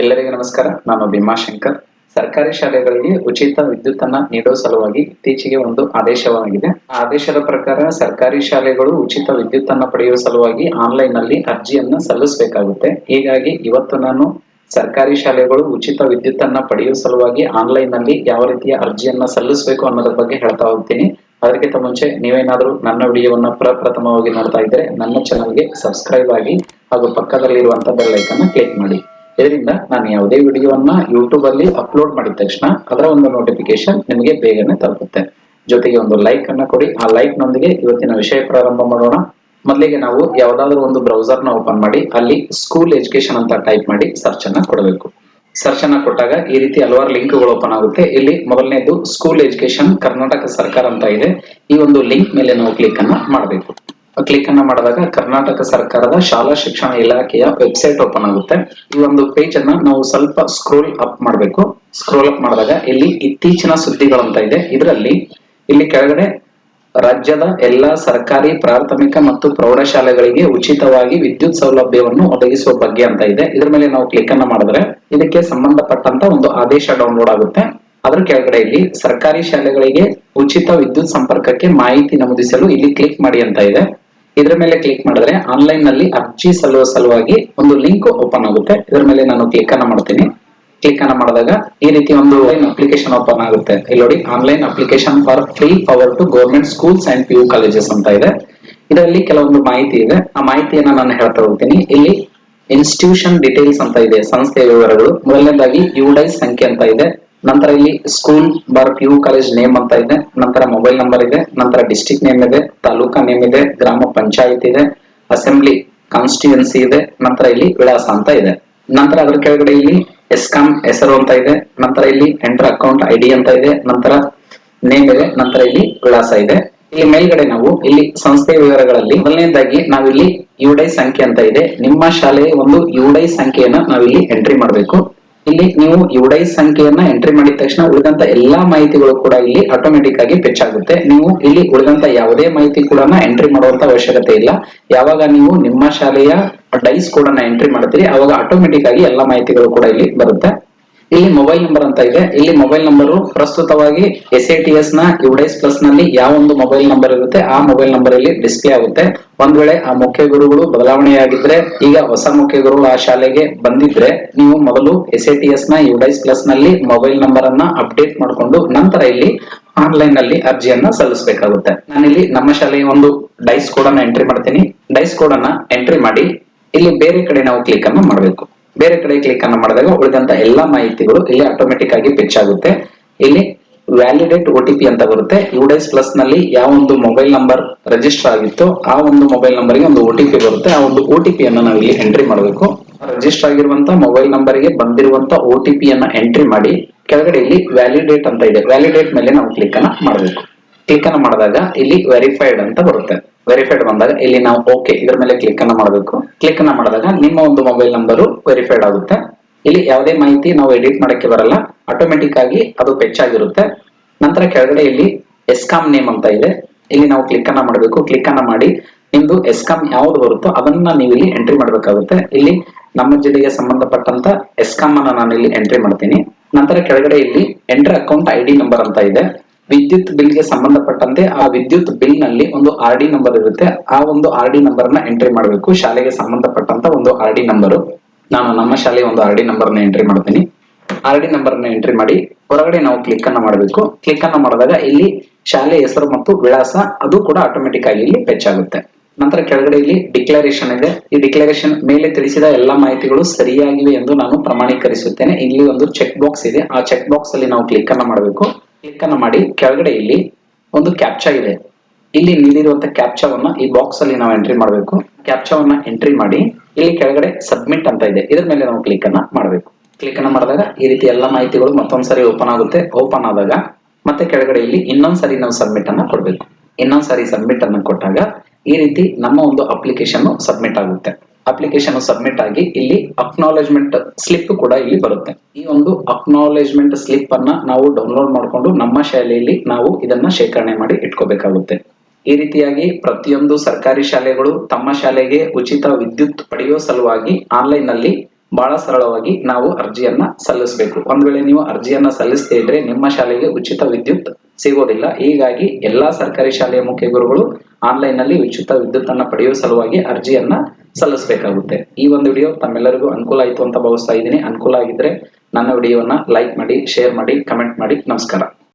ಎಲ್ಲರಿಗೂ ನಮಸ್ಕಾರ. ನಾನು ಭೀಮಾಶಂಕರ್ ಸರ್ಕಾರಿ ಶಾಲೆಗಳಿಗೆ ಉಚಿತ ವಿದ್ಯುತ್ ಅನ್ನ ನೀಡೋ ಸಲುವಾಗಿ ಇತ್ತೀಚೆಗೆ ಒಂದು ಆದೇಶವಾಗಿದೆ. ಆದೇಶದ ಪ್ರಕಾರ ಸರ್ಕಾರಿ ಶಾಲೆಗಳು ಉಚಿತ ವಿದ್ಯುತ್ ಅನ್ನ ಪಡೆಯುವ ಸಲುವಾಗಿ ಆನ್ಲೈನ್ನಲ್ಲಿ ಅರ್ಜಿಯನ್ನ ಸಲ್ಲಿಸಬೇಕಾಗುತ್ತೆ. ಹೀಗಾಗಿ ಇವತ್ತು ನಾನು ಸರ್ಕಾರಿ ಶಾಲೆಗಳು ಉಚಿತ ವಿದ್ಯುತ್ ಅನ್ನ ಪಡೆಯುವ ಸಲುವಾಗಿ ಆನ್ಲೈನ್ನಲ್ಲಿ ಯಾವ ರೀತಿಯ ಅರ್ಜಿಯನ್ನ ಸಲ್ಲಿಸಬೇಕು ಅನ್ನೋದ್ರ ಬಗ್ಗೆ ಹೇಳ್ತಾ ಹೋಗ್ತೀನಿ. ಅದಕ್ಕಿಂತ ಮುಂಚೆ ನೀವೇನಾದ್ರೂ ನನ್ನ ವಿಡಿಯೋವನ್ನ ಪ್ರಪ್ರಥಮವಾಗಿ ನೋಡ್ತಾ ಇದ್ರೆ ನನ್ನ ಚಾನಲ್ಗೆ ಸಬ್ಸ್ಕ್ರೈಬ್ ಆಗಿ ಹಾಗೂ ಪಕ್ಕದಲ್ಲಿರುವಂತ ಬೆಲ್ ಐಕನ್ ಕ್ಲಿಕ್ ಮಾಡಿ. ಇದರಿಂದ ನಾನು ಯಾವುದೇ ವಿಡಿಯೋವನ್ನ ಯೂಟ್ಯೂಬ್ ಅಲ್ಲಿ ಅಪ್ಲೋಡ್ ಮಾಡಿದ ತಕ್ಷಣ ಅದರ ಒಂದು ನೋಟಿಫಿಕೇಶನ್ ನಿಮಗೆ ಬೇಗನೆ ತಲುಪುತ್ತೆ. ಜೊತೆಗೆ ಒಂದು ಲೈಕ್ ಅನ್ನ ಕೊಡಿ. ಆ ಲೈಕ್ ನೊಂದಿಗೆ ಇವತ್ತಿನ ವಿಷಯ ಪ್ರಾರಂಭ ಮಾಡೋಣ. ಮೊದಲಿಗೆ ನಾವು ಯಾವ್ದಾದ್ರು ಒಂದು ಬ್ರೌಸರ್ನ ಓಪನ್ ಮಾಡಿ, ಅಲ್ಲಿ ಸ್ಕೂಲ್ ಎಜುಕೇಶನ್ ಅಂತ ಟೈಪ್ ಮಾಡಿ ಸರ್ಚ್ ಅನ್ನ ಕೊಡಬೇಕು. ಸರ್ಚ್ ಅನ್ನ ಕೊಟ್ಟಾಗ ಈ ರೀತಿ ಹಲವಾರು ಲಿಂಕ್ಗಳು ಓಪನ್ ಆಗುತ್ತೆ. ಇಲ್ಲಿ ಮೊದಲನೇದು ಸ್ಕೂಲ್ ಎಜುಕೇಶನ್ ಕರ್ನಾಟಕ ಸರ್ಕಾರ ಅಂತ ಇದೆ. ಈ ಒಂದು ಲಿಂಕ್ ಮೇಲೆ ನಾವು ಕ್ಲಿಕ್ ಅನ್ನ ಮಾಡಬೇಕು. ಕ್ಲಿಕ್ ಅನ್ನ ಮಾಡಿದಾಗ ಕರ್ನಾಟಕ ಸರ್ಕಾರದ ಶಾಲಾ ಶಿಕ್ಷಣ ಇಲಾಖೆಯ ವೆಬ್ಸೈಟ್ ಓಪನ್ ಆಗುತ್ತೆ. ಈ ಒಂದು ಪೇಜ್ ಅನ್ನ ನಾವು ಸ್ವಲ್ಪ ಸ್ಕ್ರೋಲ್ ಅಪ್ ಮಾಡಬೇಕು. ಸ್ಕ್ರೋಲ್ ಅಪ್ ಮಾಡಿದಾಗ ಇಲ್ಲಿ ಇತ್ತೀಚಿನ ಸುದ್ದಿಗಳಂತ ಇದೆ. ಇದರಲ್ಲಿ ಇಲ್ಲಿ ಕೆಳಗಡೆ ರಾಜ್ಯದ ಎಲ್ಲಾ ಸರ್ಕಾರಿ, ಪ್ರಾಥಮಿಕ ಮತ್ತು ಪ್ರೌಢಶಾಲೆಗಳಿಗೆ ಉಚಿತವಾಗಿ ವಿದ್ಯುತ್ ಸೌಲಭ್ಯವನ್ನು ಒದಗಿಸುವ ಬಗ್ಗೆ ಅಂತ ಇದೆ. ಇದ್ರ ಮೇಲೆ ನಾವು ಕ್ಲಿಕ್ ಅನ್ನ ಮಾಡಿದ್ರೆ ಇದಕ್ಕೆ ಸಂಬಂಧಪಟ್ಟಂತ ಒಂದು ಆದೇಶ ಡೌನ್ಲೋಡ್ ಆಗುತ್ತೆ. ಅದ್ರ ಕೆಳಗಡೆ ಇಲ್ಲಿ ಸರ್ಕಾರಿ ಶಾಲೆಗಳಿಗೆ ಉಚಿತ ವಿದ್ಯುತ್ ಸಂಪರ್ಕಕ್ಕೆ ಮಾಹಿತಿ ನಮೂದಿಸಲು ಇಲ್ಲಿ ಕ್ಲಿಕ್ ಮಾಡಿ ಅಂತ ಇದೆ. ಇದ್ರ ಮೇಲೆ ಕ್ಲಿಕ್ ಮಾಡಿದ್ರೆ ಆನ್ಲೈನ್ನಲ್ಲಿ ಅರ್ಜಿ ಸಲ್ಲುವ ಸಲುವಾಗಿ ಒಂದು ಲಿಂಕ್ ಓಪನ್ ಆಗುತ್ತೆ. ಇದ್ರ ಮೇಲೆ ನಾನು ಕ್ಲಿಕ್ ಅನ್ನ ಮಾಡ್ತೀನಿ. ಕ್ಲಿಕ್ ಅನ್ನ ಮಾಡಿದಾಗ ಈ ರೀತಿ ಒಂದು ಅಪ್ಲಿಕೇಶನ್ ಓಪನ್ ಆಗುತ್ತೆ. ಇಲ್ಲಿ ನೋಡಿ online application for free power to government schools and P U colleges ಅಂತ ಇದೆ. ಇದರಲ್ಲಿ ಕೆಲವೊಂದು ಮಾಹಿತಿ ಇದೆ. ಆ ಮಾಹಿತಿಯನ್ನ ನಾನು ಹೇಳ್ತಾ ಹೋಗ್ತೀನಿ. ಇಲ್ಲಿ ಇನ್ಸ್ಟಿಟ್ಯೂಷನ್ ಡೀಟೇಲ್ಸ್ ಅಂತ ಇದೆ. ಸಂಸ್ಥೆಯ ವಿವರಗಳು. ಮೊದಲನೇದಾಗಿ ಯುಡೈ ಸಂಖ್ಯೆ ಅಂತ ಇದೆ. ನಂತರ ಇಲ್ಲಿ school bar P college name ಅಂತ ಇದೆ. ನಂತರ ಮೊಬೈಲ್ ನಂಬರ್ ಇದೆ. ನಂತರ ಡಿಸ್ಟಿಕ್ ನೇಮ್ ಇದೆ, ತಾಲೂಕಾ ನೇಮ್ ಇದೆ, ಗ್ರಾಮ ಪಂಚಾಯತ್ ಇದೆ ಅಸೆಂಬ್ಲಿ ಕಾನ್ಸ್ಟಿಟ್ಯೂನ್ಸಿ ಇದೆ, ನಂತರ ಇಲ್ಲಿ ವಿಳಾಸ ಅಂತ ಇದೆ. ನಂತರ ಅದರ ಕೆಳಗಡೆ ಇಲ್ಲಿ ಎಸ್ಕಾಂ ಹೆಸರು ಅಂತ ಇದೆ. ನಂತರ ಇಲ್ಲಿ ಎಂಟರ್ ಅಕೌಂಟ್ ಐಡಿ ಅಂತ ಇದೆ. ನಂತರ ನೇಮ್ ಇದೆ. ನಂತರ ಇಲ್ಲಿ ವಿಳಾಸ ಇದೆ. ಇಲ್ಲಿ ಮೇಲ್ಗಡೆ ನಾವು ಇಲ್ಲಿ ಸಂಸ್ಥೆಯ ವಿವರಗಳಲ್ಲಿ ಮೊದಲನೇದಾಗಿ ನಾವಿಲ್ಲಿ ಯುಡೈ ಸಂಖ್ಯೆ ಅಂತ ಇದೆ. ನಿಮ್ಮ ಶಾಲೆಯ ಒಂದು ಯುಡೈ ಸಂಖ್ಯೆಯನ್ನ ನಾವಿಲ್ಲಿ ಎಂಟ್ರಿ ಮಾಡಬೇಕು. ಇಲ್ಲಿ ನೀವು ಯುಡೈ ಸಂಖ್ಯೆಯನ್ನ ಎಂಟ್ರಿ ಮಾಡಿದ ತಕ್ಷಣ ಉಳಿದಂತ ಎಲ್ಲಾ ಮಾಹಿತಿಗಳು ಕೂಡ ಇಲ್ಲಿ ಆಟೋಮೆಟಿಕ್ ಆಗಿ ಪೆಚ್ ಆಗುತ್ತೆ. ನೀವು ಇಲ್ಲಿ ಉಳಿದಂತ ಯಾವುದೇ ಮಾಹಿತಿ ಕೂಡ ಎಂಟ್ರಿ ಮಾಡುವಂತ ಅವಶ್ಯಕತೆ ಇಲ್ಲ. ಯಾವಾಗ ನೀವು ನಿಮ್ಮ ಶಾಲೆಯ ಡೈಸ್ ಕೋಡ್ ಅನ್ನ ಎಂಟ್ರಿ ಮಾಡ್ತೀರಿ, ಅವಾಗ ಆಟೋಮೆಟಿಕ್ ಆಗಿ ಎಲ್ಲಾ ಮಾಹಿತಿಗಳು ಕೂಡ ಇಲ್ಲಿ ಬರುತ್ತೆ. ಇಲ್ಲಿ ಮೊಬೈಲ್ ನಂಬರ್ ಅಂತ ಇದೆ. ಇಲ್ಲಿ ಮೊಬೈಲ್ ನಂಬರ್ ಪ್ರಸ್ತುತವಾಗಿ ಎಸ್ ಐ ಟಿ ಎಸ್ನ ಯುಡೈಸ್ ಪ್ಲಸ್ನಲ್ಲಿ ಯಾವ ಒಂದು ಮೊಬೈಲ್ ನಂಬರ್ ಇರುತ್ತೆ, ಆ ಮೊಬೈಲ್ ನಂಬರ್ ಇಲ್ಲಿ ಡಿಸ್ಪ್ಲೇ ಆಗುತ್ತೆ. ಒಂದ್ ವೇಳೆ ಆ ಮುಖ್ಯ ಗುರುಗಳು ಬದಲಾವಣೆಯಾಗಿದ್ರೆ, ಈಗ ಹೊಸ ಮುಖ್ಯ ಗುರುಗಳು ಆ ಶಾಲೆಗೆ ಬಂದಿದ್ರೆ, ನೀವು ಮೊದಲು ಎಸ್ ಐ ಟಿ ಎಸ್ನ ಯುಡೈಸ್ ಪ್ಲಸ್ನಲ್ಲಿ ಮೊಬೈಲ್ ನಂಬರ್ ಅನ್ನ ಅಪ್ಡೇಟ್ ಮಾಡಿಕೊಂಡು ನಂತರ ಇಲ್ಲಿ ಆನ್ಲೈನ್ನಲ್ಲಿ ಅರ್ಜಿಯನ್ನ ಸಲ್ಲಿಸಬೇಕಾಗುತ್ತೆ. ನಾನಿಲ್ಲಿ ನಮ್ಮ ಶಾಲೆಯ ಒಂದು ಡೈಸ್ ಕೋಡ್ ಅನ್ನ ಎಂಟ್ರಿ ಮಾಡ್ತೀನಿ. ಡೈಸ್ ಕೋಡ್ ಅನ್ನ ಎಂಟ್ರಿ ಮಾಡಿ, ಇಲ್ಲಿ ಬೇರೆ ಕಡೆ ನಾವು ಕ್ಲಿಕ್ ಅನ್ನ ಮಾಡಬೇಕು. ಬೇರೆ ಕಡೆ ಕ್ಲಿಕ್ ಅನ್ನ ಮಾಡಿದಾಗ ಉಳಿದಂತ ಎಲ್ಲಾ ಮಾಹಿತಿಗಳು ಇಲ್ಲಿ ಆಟೋಮೆಟಿಕ್ ಆಗಿ ಪಿಚ್ ಆಗುತ್ತೆ. ಇಲ್ಲಿ ವ್ಯಾಲಿಡೇಟ್ ಒ ಅಂತ ಬರುತ್ತೆ. ಯುಡೈಸ್ ಪ್ಲಸ್ನಲ್ಲಿ ಯಾವ ಒಂದು ಮೊಬೈಲ್ ನಂಬರ್ ರಿಜಿಸ್ಟರ್ ಆಗಿತ್ತು ಆ ಒಂದು ಮೊಬೈಲ್ ನಂಬರ್ಗೆ ಒಂದು ಒ ಬರುತ್ತೆ. ಆ ಒಂದು ಒ ಟಿ ಪಿ ಅನ್ನ ನಾವು ಇಲ್ಲಿ ಎಂಟ್ರಿ ಮಾಡಬೇಕು. ರಿಜಿಸ್ಟರ್ ಆಗಿರುವಂತ ಮೊಬೈಲ್ ನಂಬರ್ಗೆ ಬಂದಿರುವಂತ ಒ ಟಿ ಅನ್ನ ಎಂಟ್ರಿ ಮಾಡಿ ಕೆಳಗಡೆ ಇಲ್ಲಿ ವ್ಯಾಲಿಡೇಟ್ ಅಂತ ಇದೆ. ವ್ಯಾಲಿಡೇಟ್ ಮೇಲೆ ನಾವು ಕ್ಲಿಕ್ ಅನ್ನ ಮಾಡಬೇಕು. ಕ್ಲಿಕ್ ಅನ್ನ ಮಾಡಿದಾಗ ಇಲ್ಲಿ ವೆರಿಫೈಡ್ ಅಂತ ಬರುತ್ತೆ. ವೆರಿಫೈಡ್ ಬಂದಾಗ ಇಲ್ಲಿ ನಾವು ಓಕೆ ಇದ್ರ ಮೇಲೆ ಕ್ಲಿಕ್ ಅನ್ನ ಮಾಡಬೇಕು. ಕ್ಲಿಕ್ ಅನ್ನ ಮಾಡಿದಾಗ ನಿಮ್ಮ ಒಂದು ಮೊಬೈಲ್ ನಂಬರು ವೆರಿಫೈಡ್ ಆಗುತ್ತೆ. ಇಲ್ಲಿ ಯಾವುದೇ ಮಾಹಿತಿ ನಾವು ಎಡಿಟ್ ಮಾಡಕ್ಕೆ ಬರಲ್ಲ. ಆಟೋಮೆಟಿಕ್ ಆಗಿ ಅದು ಪೆಚ್ ಆಗಿರುತ್ತೆ. ನಂತರ ಕೆಳಗಡೆ ಇಲ್ಲಿ ಎಸ್ಕಾಮ್ ನೇಮ್ ಅಂತ ಇದೆ. ಇಲ್ಲಿ ನಾವು ಕ್ಲಿಕ್ ಅನ್ನ ಮಾಡಬೇಕು. ಕ್ಲಿಕ್ ಅನ್ನ ಮಾಡಿ ನಿಮ್ದು ಎಸ್ಕಾಮ್ ಯಾವ್ದು ಬರುತ್ತೋ ಅದನ್ನ ನೀವು ಇಲ್ಲಿ ಎಂಟ್ರಿ ಮಾಡಬೇಕಾಗುತ್ತೆ. ಇಲ್ಲಿ ನಮ್ಮ ಜಿಲ್ಲೆಗೆ ಸಂಬಂಧಪಟ್ಟಂತ ಎಸ್ಕಾಮ್ ಅನ್ನ ನಾನು ಇಲ್ಲಿ ಎಂಟ್ರಿ ಮಾಡ್ತೀನಿ. ನಂತರ ಕೆಳಗಡೆ ಇಲ್ಲಿ ಎಂಟರ್ ಅಕೌಂಟ್ ಐ ನಂಬರ್ ಅಂತ ಇದೆ. ವಿದ್ಯುತ್ ಬಿಲ್ಗೆ ಸಂಬಂಧಪಟ್ಟಂತೆ ಆ ವಿದ್ಯುತ್ ಬಿಲ್ನಲ್ಲಿ ಒಂದು ಆರ್ ಡಿ ನಂಬರ್ ಇರುತ್ತೆ. ಆ ಒಂದು ಆರ್ ಡಿ ನಂಬರ್ನ ಎಂಟ್ರಿ ಮಾಡಬೇಕು. ಶಾಲೆಗೆ ಸಂಬಂಧಪಟ್ಟಂತ ಒಂದು ಆರ್ ಡಿ ನಂಬರ್ ನಾನು ನಮ್ಮ ಶಾಲೆಯ ಒಂದು ಆರ್ ಡಿ ನಂಬರ್ನ ಎಂಟ್ರಿ ಮಾಡ್ತೀನಿ. ಆರ್ ಡಿ ನಂಬರ್ನ ಎಂಟ್ರಿ ಮಾಡಿ ಹೊರಗಡೆ ನಾವು ಕ್ಲಿಕ್ ಅನ್ನ ಮಾಡಬೇಕು. ಕ್ಲಿಕ್ ಅನ್ನ ಮಾಡಿದಾಗ ಇಲ್ಲಿ ಶಾಲೆ ಹೆಸರು ಮತ್ತು ವಿಳಾಸ ಅದು ಕೂಡ ಆಟೋಮೆಟಿಕ್ ಆಗಿ ಇಲ್ಲಿ ಪೆಚ್ ಆಗುತ್ತೆ. ನಂತರ ಕೆಳಗಡೆ ಇಲ್ಲಿ ಡಿಕ್ಲರೇಷನ್ ಇದೆ. ಈ ಡಿಕ್ಲರೇಷನ್ ಮೇಲೆ ತಿಳಿಸಿದ ಎಲ್ಲಾ ಮಾಹಿತಿಗಳು ಸರಿಯಾಗಿವೆ ಎಂದು ನಾನು ಪ್ರಮಾಣೀಕರಿಸುತ್ತೇನೆ. ಇಲ್ಲಿ ಒಂದು ಚೆಕ್ ಬಾಕ್ಸ್ ಇದೆ. ಆ ಚೆಕ್ ಬಾಕ್ಸ್ ಅಲ್ಲಿ ನಾವು ಕ್ಲಿಕ್ ಅನ್ನ ಮಾಡಬೇಕು. ಕ್ಲಿಕ್ ಅನ್ನ ಮಾಡಿ ಕೆಳಗಡೆ ಇಲ್ಲಿ ಒಂದು ಕ್ಯಾಪ್ಚಾ ಇದೆ. ಇಲ್ಲಿ ನೀಡಿರುವಂತ ಕ್ಯಾಪ್ಚಾವನ್ನ ಈ ಬಾಕ್ಸ್ ಅಲ್ಲಿ ನಾವು ಎಂಟ್ರಿ ಮಾಡಬೇಕು. ಕ್ಯಾಪ್ಚಾವನ್ನ ಎಂಟ್ರಿ ಮಾಡಿ ಇಲ್ಲಿ ಕೆಳಗಡೆ ಸಬ್ಮಿಟ್ ಅಂತ ಇದೆ. ಇದ್ರ ಮೇಲೆ ನಾವು ಕ್ಲಿಕ್ ಅನ್ನ ಮಾಡಬೇಕು. ಕ್ಲಿಕ್ ಅನ್ನ ಮಾಡಿದಾಗ ಈ ರೀತಿ ಎಲ್ಲಾ ಮಾಹಿತಿಗಳು ಮತ್ತೊಂದ್ಸರಿ ಓಪನ್ ಆಗುತ್ತೆ. ಓಪನ್ ಆದಾಗ ಮತ್ತೆ ಕೆಳಗಡೆ ಇಲ್ಲಿ ಇನ್ನೊಂದ್ಸರಿ ನಾವು ಸಬ್ಮಿಟ್ ಅನ್ನ ಕೊಡ್ಬೇಕು. ಇನ್ನೊಂದ್ಸರಿ ಸಬ್ಮಿಟ್ ಅನ್ನ ಕೊಟ್ಟಾಗ ಈ ರೀತಿ ನಮ್ಮ ಒಂದು ಅಪ್ಲಿಕೇಶನ್ ಸಬ್ಮಿಟ್ ಆಗುತ್ತೆ. ಅಪ್ಲಿಕೇಶನ್ ಸಬ್ಮಿಟ್ ಆಗಿ ಇಲ್ಲಿ ಅಕ್ನಾಲೆಜ್ಮೆಂಟ್ ಸ್ಲಿಪ್ ಕೂಡ ಇಲ್ಲಿ ಬರುತ್ತೆ. ಈ ಒಂದು ಅಕ್ನಾಲೆಜ್ಮೆಂಟ್ ಸ್ಲಿಪ್ ಅನ್ನ ನಾವು ಡೌನ್ಲೋಡ್ ಮಾಡಿಕೊಂಡು ನಮ್ಮ ಶಾಲೆಯಲ್ಲಿ ನಾವು ಇದನ್ನ ಶೇಖರಣೆ ಮಾಡಿ ಇಟ್ಕೋಬೇಕಾಗುತ್ತೆ. ಈ ರೀತಿಯಾಗಿ ಪ್ರತಿಯೊಂದು ಸರ್ಕಾರಿ ಶಾಲೆಗಳು ತಮ್ಮ ಶಾಲೆಗೆ ಉಚಿತ ವಿದ್ಯುತ್ ಪಡೆಯುವ ಸಲುವಾಗಿ ಆನ್ಲೈನ್ನಲ್ಲಿ ಬಹಳ ಸರಳವಾಗಿ ನಾವು ಅರ್ಜಿಯನ್ನ ಸಲ್ಲಿಸಬೇಕು. ಒಂದ್ ವೇಳೆ ನೀವು ಅರ್ಜಿಯನ್ನ ಸಲ್ಲಿಸದೇ ಇದ್ರೆ ನಿಮ್ಮ ಶಾಲೆಗೆ ಉಚಿತ ವಿದ್ಯುತ್ ಸಿಗೋದಿಲ್ಲ. ಹೀಗಾಗಿ ಎಲ್ಲಾ ಸರ್ಕಾರಿ ಶಾಲೆಯ ಮುಖ್ಯ ಗುರುಗಳು ಆನ್ಲೈನ್ನಲ್ಲಿ ಉಚಿತ ವಿದ್ಯುತ್ ಅನ್ನ ಪಡೆಯುವ ಸಲುವಾಗಿ ಅರ್ಜಿಯನ್ನ ಸಲ್ಲಿಸಬೇಕಾಗುತ್ತೆ. ಈ ಒಂದು ವಿಡಿಯೋ ತಮ್ಮೆಲ್ಲರಿಗೂ ಅನುಕೂಲ ಆಯಿತು ಅಂತ ಭಾವಿಸ್ತಾ ಇದ್ದೀನಿ. ಅನುಕೂಲ ಆಗಿದ್ರೆ ನನ್ನ ವಿಡಿಯೋವನ್ನ ಲೈಕ್ ಮಾಡಿ ಶೇರ್ ಮಾಡಿ ಕಮೆಂಟ್ ಮಾಡಿ. ನಮಸ್ಕಾರ.